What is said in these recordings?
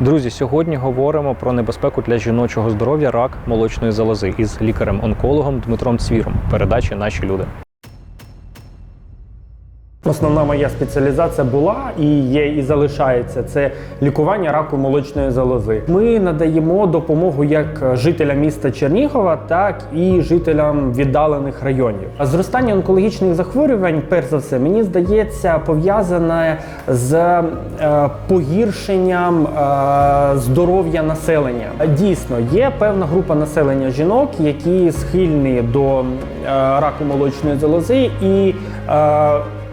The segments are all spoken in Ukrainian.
Друзі, сьогодні говоримо про небезпеку для жіночого здоров'я рак молочної залози із лікарем-онкологом Дмитром Цвіром. Передачі наші люди. Основна моя спеціалізація була і є, і залишається це лікування раку молочної залози. Ми надаємо допомогу як жителям міста Чернігова, так і жителям віддалених районів. Зростання онкологічних захворювань, перш за все, мені здається, пов'язане з е, погіршенням е, здоров'я населення. Дійсно, є певна група населення жінок, які схильні до е, раку молочної залози і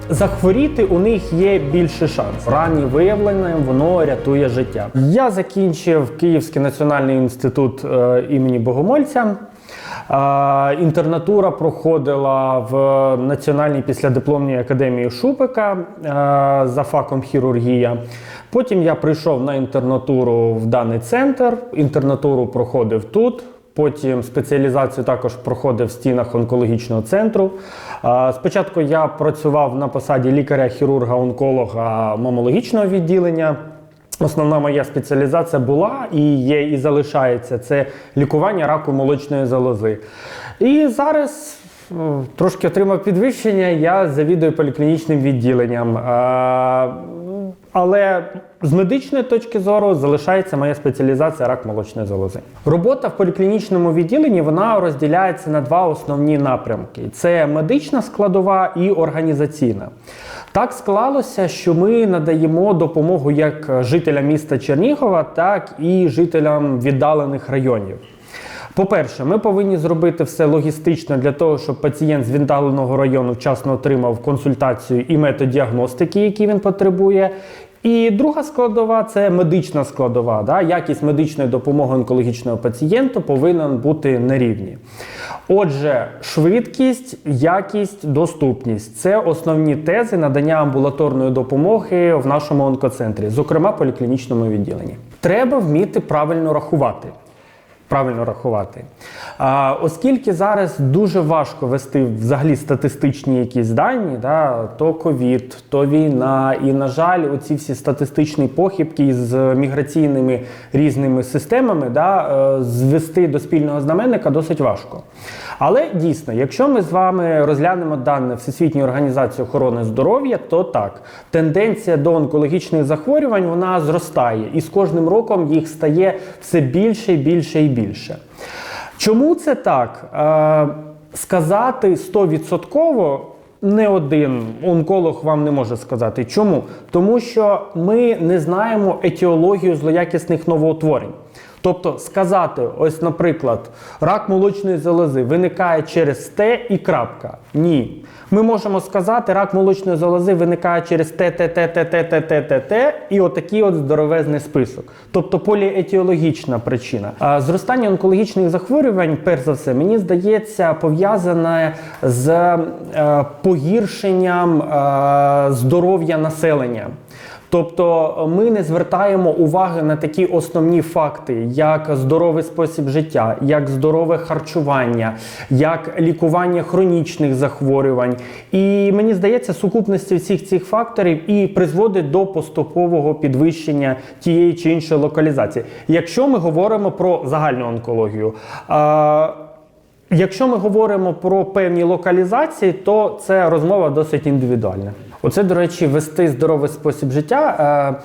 Захворіти у них є більше шанс. Раннє виявлення воно рятує життя. Я закінчив Київський національний інститут е, імені Богомольця. Е, інтернатура проходила в Національній післядипломній академії Шупика е, за факом хірургія. Потім я прийшов на інтернатуру в даний центр. Інтернатуру проходив тут. Потім спеціалізацію також проходив в стінах онкологічного центру. Спочатку я працював на посаді лікаря-хірурга-онколога мамологічного відділення. Основна моя спеціалізація була і є, і залишається це лікування раку молочної залози. І зараз трошки отримав підвищення, я завідую поліклінічним відділенням. Але з медичної точки зору залишається моя спеціалізація рак молочної залози. Робота в поліклінічному відділенні вона розділяється на два основні напрямки: це медична складова і організаційна. Так склалося, що ми надаємо допомогу як жителям міста Чернігова, так і жителям віддалених районів. По-перше, ми повинні зробити все логістично для того, щоб пацієнт з віддаленого району вчасно отримав консультацію і метод діагностики, який він потребує. І друга складова це медична складова. Да? Якість медичної допомоги онкологічного пацієнту повинен бути на рівні. Отже, швидкість, якість, доступність це основні тези надання амбулаторної допомоги в нашому онкоцентрі, зокрема поліклінічному відділенні. Треба вміти правильно рахувати. Правильно рахувати. А, Оскільки зараз дуже важко вести взагалі статистичні якісь дані, да, то ковід, то війна, і, на жаль, оці всі статистичні похибки з міграційними різними системами да, е, звести до спільного знаменника досить важко. Але дійсно, якщо ми з вами розглянемо дані Всесвітньої організації охорони здоров'я, то так, тенденція до онкологічних захворювань вона зростає, і з кожним роком їх стає все більше і більше і більше. Чому це так? Е, сказати 100% не один онколог вам не може сказати. Чому? Тому що ми не знаємо етіологію злоякісних новоутворень. Тобто сказати, ось, наприклад, рак молочної залози виникає через Т і крапка. Ні. Ми можемо сказати, рак молочної залози виникає через Т, Т, Т, Т, Т, Т, Т, Т, Т і отакий от здоровезний список. Тобто поліетіологічна причина. А Зростання онкологічних захворювань, перш за все, мені здається, пов'язане з е, погіршенням е, здоров'я населення. Тобто ми не звертаємо уваги на такі основні факти, як здоровий спосіб життя, як здорове харчування, як лікування хронічних захворювань. І мені здається, сукупності всіх цих факторів і призводить до поступового підвищення тієї чи іншої локалізації. Якщо ми говоримо про загальну онкологію. Якщо ми говоримо про певні локалізації, то це розмова досить індивідуальна. Оце, до речі, вести здоровий спосіб життя. Е,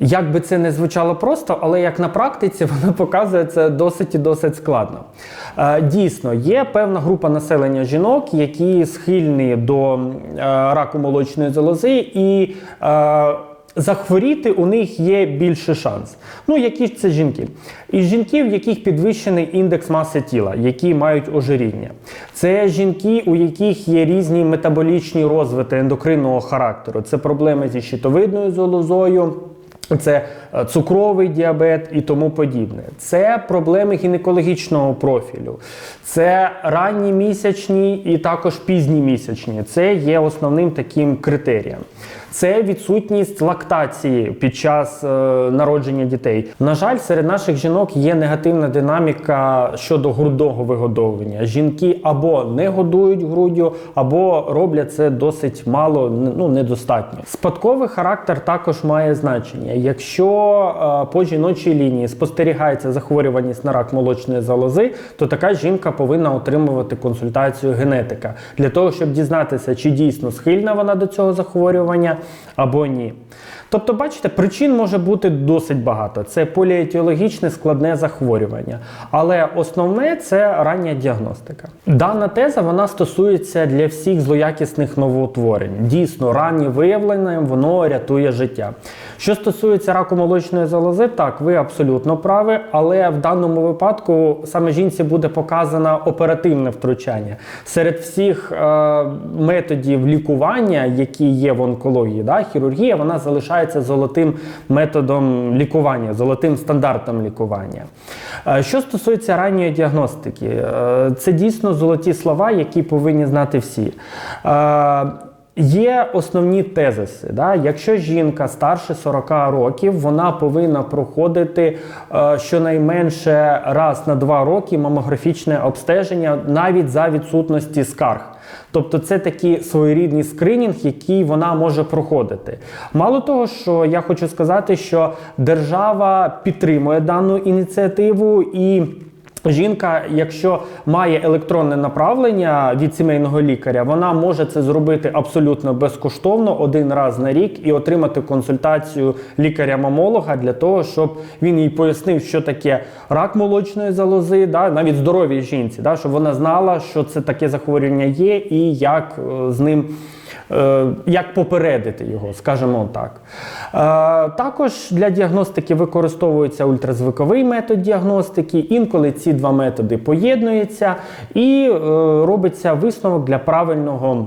як би це не звучало просто, але як на практиці воно показує це досить і досить складно. Е, Дійсно, є певна група населення жінок, які схильні до е, раку молочної залози і захворіти у них є більше шанс. Ну, які ж це жінки? Із жінки, в яких підвищений індекс маси тіла, які мають ожиріння. Це жінки, у яких є різні метаболічні розвити ендокринного характеру. Це проблеми зі щитовидною залозою. Це е, цукровий діабет і тому подібне. Це проблеми гінекологічного профілю, це ранні місячні і також пізні місячні. Це є основним таким критерієм. Це відсутність лактації під час е, народження дітей. На жаль, серед наших жінок є негативна динаміка щодо грудного вигодовування. Жінки або не годують груддю, або роблять це досить мало, ну недостатньо. Спадковий характер також має значення. Якщо е, по жіночій лінії спостерігається захворюваність на рак молочної залози, то така жінка повинна отримувати консультацію генетика для того, щоб дізнатися, чи дійсно схильна вона до цього захворювання або ні. Тобто, бачите, причин може бути досить багато. Це поліетіологічне складне захворювання. Але основне це рання діагностика. Дана теза вона стосується для всіх злоякісних новоутворень. Дійсно, раннє виявлення воно рятує життя. Що стосується раку молочної залози, так, ви абсолютно праві, але в даному випадку саме жінці буде показано оперативне втручання. Серед всіх е, методів лікування, які є в онкології, да, хірургія, вона залишається золотим методом лікування, золотим стандартом лікування. Е, Що стосується ранньої діагностики, е, це дійсно золоті слова, які повинні знати всі. Є основні тезиси. Да? Якщо жінка старше 40 років, вона повинна проходити е, щонайменше раз на два роки мамографічне обстеження навіть за відсутності скарг. Тобто це такий своєрідний скринінг, який вона може проходити. Мало того, що я хочу сказати, що держава підтримує дану ініціативу і. Жінка, якщо має електронне направлення від сімейного лікаря, вона може це зробити абсолютно безкоштовно один раз на рік і отримати консультацію лікаря-мамолога для того, щоб він їй пояснив, що таке рак молочної залози, да, навіть здоровій жінці, да, щоб вона знала, що це таке захворювання є, і як е, з ним. Е, Як попередити його, скажімо так. Е, Також для діагностики використовується ультразвуковий метод діагностики. Інколи ці два методи поєднуються і е, робиться висновок для правильного.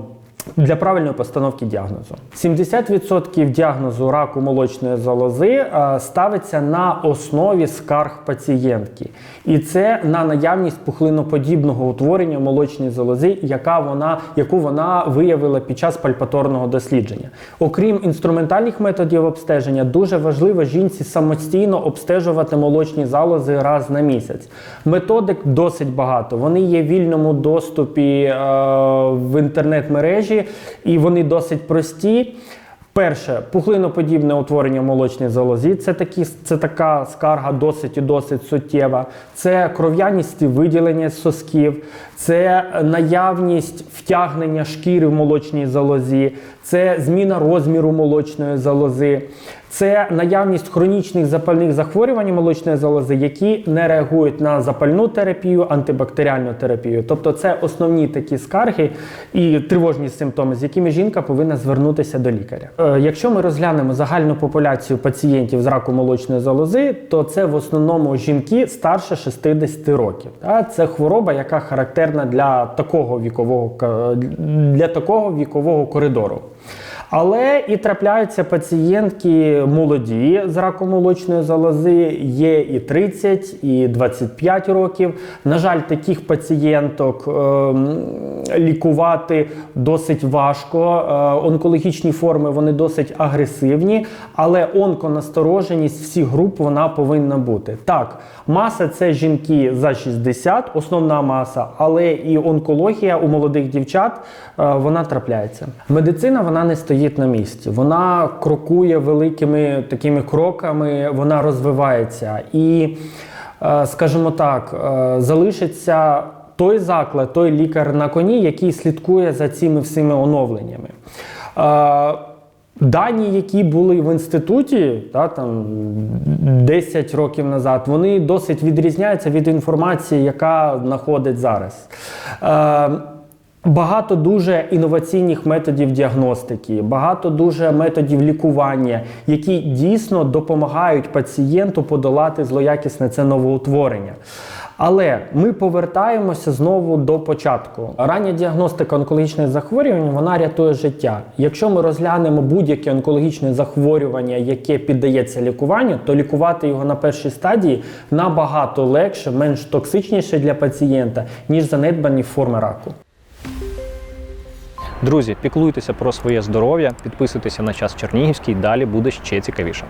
Для правильної постановки діагнозу 70% діагнозу раку молочної залози е, ставиться на основі скарг пацієнтки, і це на наявність пухлиноподібного утворення молочної залози, яка вона, яку вона виявила під час пальпаторного дослідження. Окрім інструментальних методів обстеження, дуже важливо жінці самостійно обстежувати молочні залози раз на місяць. Методик досить багато. Вони є в вільному доступі е, в інтернет-мережі, і вони досить прості. Перше, пухлиноподібне утворення молочній залозі. Це, такі, це така скарга досить і досить суттєва. Це кров'яність і виділення сосків, це наявність втягнення шкіри в молочній залозі, це зміна розміру молочної залози. Це наявність хронічних запальних захворювань молочної залози, які не реагують на запальну терапію, антибактеріальну терапію. Тобто це основні такі скарги і тривожні симптоми, з якими жінка повинна звернутися до лікаря. Е, Якщо ми розглянемо загальну популяцію пацієнтів з раку молочної залози, то це в основному жінки старше 60 років. Це хвороба, яка характерна для такого вікового для такого вікового коридору. Але і трапляються пацієнтки молоді з раком молочної залози, є і 30, і 25 років. На жаль, таких пацієнток ем, лікувати досить важко. Е, онкологічні форми вони досить агресивні, але онконастороженість всіх груп вона повинна бути. Так, маса це жінки за 60, основна маса, але і онкологія у молодих дівчат е, вона трапляється. Медицина вона не стоїть на місці, вона крокує великими такими кроками, вона розвивається і, е, скажімо так, е, залишиться той заклад, той лікар на коні, який слідкує за цими всіми оновленнями. Е, Дані, які були в інституті та, там, 10 років назад, вони досить відрізняються від інформації, яка знаходить зараз. Багато дуже інноваційних методів діагностики, багато дуже методів лікування, які дійсно допомагають пацієнту подолати злоякісне це новоутворення. Але ми повертаємося знову до початку. Рання діагностика онкологічних захворювань вона рятує життя. Якщо ми розглянемо будь-яке онкологічне захворювання, яке піддається лікуванню, то лікувати його на першій стадії набагато легше, менш токсичніше для пацієнта, ніж занедбані форми раку. Друзі, піклуйтеся про своє здоров'я, підписуйтеся на час Чернігівський. Далі буде ще цікавіше.